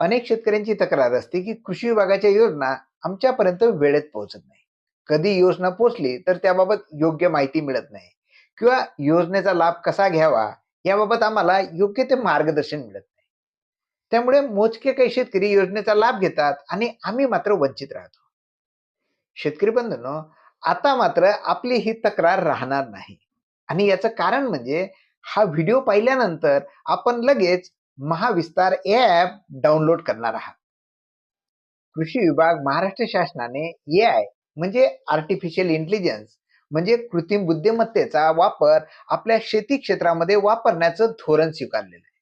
अनेक शेतकऱ्यांची तक्रार असते की कृषी विभागाच्या योजना आमच्यापर्यंत वेळेत पोहोचत नाही. कधी योजना पोहोचली तर त्याबाबत योग्य माहिती मिळत नाही किंवा योजनेचा लाभ कसा घ्यावा याबाबत आम्हाला योग्य ते मार्गदर्शन मिळत नाही. त्यामुळे मोजके काही शेतकरी योजनेचा लाभ घेतात आणि आम्ही मात्र वंचित राहतो. शेतकरी बंधूंनो आता मात्र आपली ही तक्रार राहणार नाही. आणि याचं कारण म्हणजे हा व्हिडिओ पाहिल्यानंतर आपण लगेच महाविस्तार ऍप डाउनलोड करणार आहात. कृषी विभाग महाराष्ट्र शासनाने ए आय म्हणजे आर्टिफिशियल इंटेलिजन्स म्हणजे कृत्रिम बुद्धिमत्तेचा वापर आपल्या शेती क्षेत्रामध्ये वापरण्याचं धोरण स्वीकारलेलं आहे.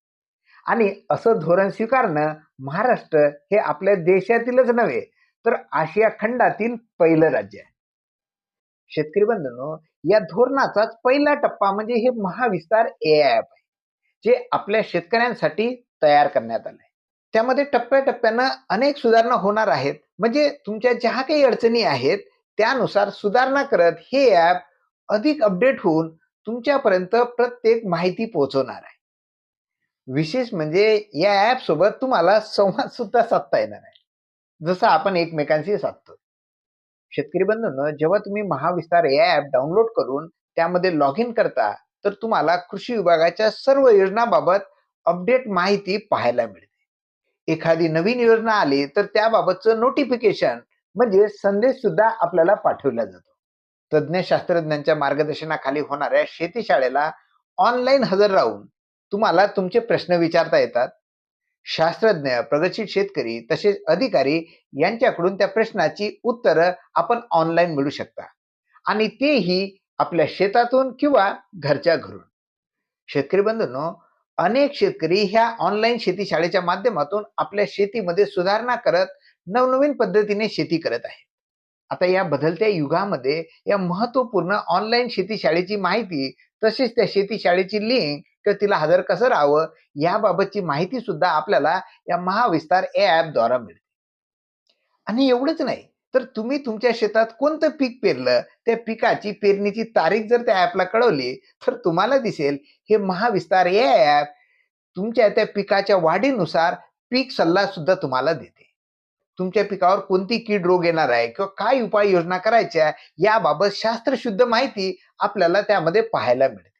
आणि असं धोरण स्वीकारणं महाराष्ट्र हे आपल्या देशातीलच नव्हे तर आशिया खंडातील पहिलं राज्य आहे. शेतकरी बंधनो या धोरणाचाच पहिला टप्पा म्हणजे हे महाविस्तार ए ऍप आहे. जे आपल्या शेतकऱ्यांसाठी तयार करण्यात आलंय. त्यामध्ये टप्प्याटप्प्यानं अनेक सुधारणा होणार आहेत. म्हणजे तुमच्या ज्या काही अडचणी आहेत त्यानुसार सुधारणा करत हे ऍप अधिक अपडेट होऊन तुमच्यापर्यंत प्रत्येक माहिती पोहोचवणार आहे. विशेष म्हणजे या ऍप सोबत तुम्हाला संवाद सुद्धा साधता येणार आहे. जसं आपण एकमेकांशी साधतो. शेतकरी बंधूंनो जेव्हा तुम्ही महाविस्तार या ऍप डाउनलोड करून त्यामध्ये लॉग इन करता तर तुम्हाला कृषी विभागाच्या सर्व योजनाबाबत अपडेट माहिती पाहायला मिळते. एखादी नवीन योजना आली तर त्याबाबतचं नोटिफिकेशन म्हणजे संदेश सुद्धा आपल्याला पाठवला जातो. तज्ज्ञ शास्त्रज्ञांच्या मार्गदर्शनाखाली होणाऱ्या शेती शाळेला ऑनलाईन हजर राहून तुम्हाला तुमचे प्रश्न विचारता येतात. शास्त्रज्ञ प्रगतशील शेतकरी तसेच अधिकारी यांच्याकडून त्या प्रश्नाची उत्तरं आपण ऑनलाईन मिळू शकता. आणि तेही आपल्या शेतातून किंवा घरच्या घरून. शेतकरी बंधूंनो अनेक शेतकरी ह्या ऑनलाईन शेती शाळेच्या माध्यमातून आपल्या शेतीमध्ये सुधारणा करत नवनवीन पद्धतीने शेती करत आहे आता या बदलत्या युगामध्ये या महत्त्वपूर्ण ऑनलाईन शेती शाळेची माहिती तसेच त्या शेती शाळेची लिंक किंवा तिला हजर कसं राहावं याबाबतची माहिती सुद्धा आपल्याला या महाविस्तार ऍप द्वारा मिळते. आणि एवढंच नाही तर तुम्ही तुमच्या शेतात कोणतं पीक पेरलं? त्या पिकाची पेरणीची तारीख जर त्या ऍपला कळवली तर तुम्हाला दिसेल हे महाविस्तार हे ऍप तुमच्या त्या पिकाच्या वाढीनुसार पीक सल्ला सुद्धा तुम्हाला देते. तुमच्या पिकावर कोणती कीड रोग येणार आहे किंवा काय उपाययोजना करायच्या याबाबत शास्त्रशुद्ध माहिती आपल्याला त्यामध्ये पाहायला मिळते.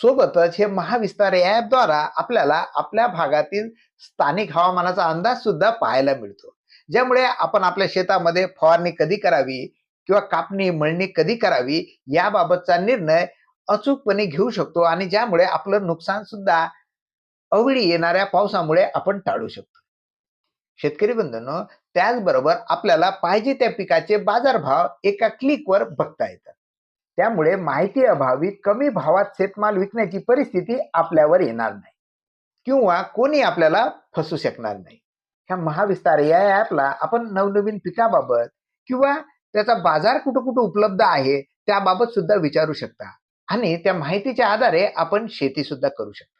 सोबतच हे महाविस्तार ऍपद्वारा आपल्याला आपल्या भागातील स्थानिक हवामानाचा अंदाज सुद्धा पाहायला मिळतो. ज्यामुळे आपण आपल्या शेतामध्ये फवारणी कधी करावी किंवा कापणी मळणी कधी करावी याबाबतचा निर्णय अचूकपणे घेऊ शकतो आणि ज्यामुळे आपलं नुकसान सुद्धा अवळी येणाऱ्या पावसामुळे आपण टाळू शकतो. शेतकरी बंधूंनो त्याचबरोबर आपल्याला पाहिजे त्या पिकाचे बाजारभाव एका क्लिकवर बघता येतात त्यामुळे माहिती अभावी कमी भावात शेतमाल विकण्याची परिस्थिती आपल्यावर येणार नाही किंवा कोणी आपल्याला फसू शकणार नाही. ह्या महाविस्तार या ऍपला आपण नवनवीन पिकाबाबत किंवा त्याचा बाजार कुठं कुठं उपलब्ध आहे त्याबाबत सुद्धा विचारू शकता. आणि त्या माहितीच्या आधारे आपण शेती सुद्धा करू शकता.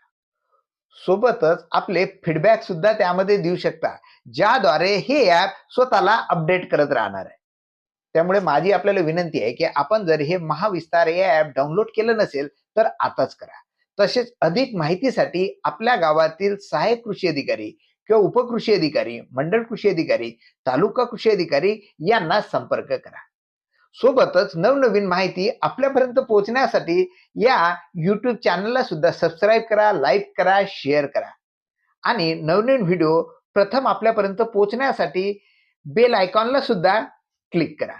सोबतच आपले फीडबॅक सुद्धा त्यामध्ये देऊ शकता ज्याद्वारे हे ऍप स्वतःला अपडेट करत राहणार आहे. त्यामुळे माझी आपल्याला विनंती आहे की आपण जर हे महाविस्तार हे ऍप डाउनलोड केलं नसेल तर आताच करा. तसेच अधिक माहितीसाठी आपल्या गावातील सहाय्यक कृषी अधिकारी किंवा उपकृषी अधिकारी मंडळ कृषी अधिकारी तालुका कृषी अधिकारी यांना संपर्क करा. सोबतच नवनवीन माहिती आपल्यापर्यंत पोहोचण्यासाठी या युट्यूब चॅनलला सुद्धा सबस्क्राईब करा लाईक करा शेअर करा. आणि नवनवीन व्हिडिओ प्रथम आपल्यापर्यंत पोहोचण्यासाठी बेल आयकॉनला सुद्धा क्लिक करा.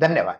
धन्यवाद.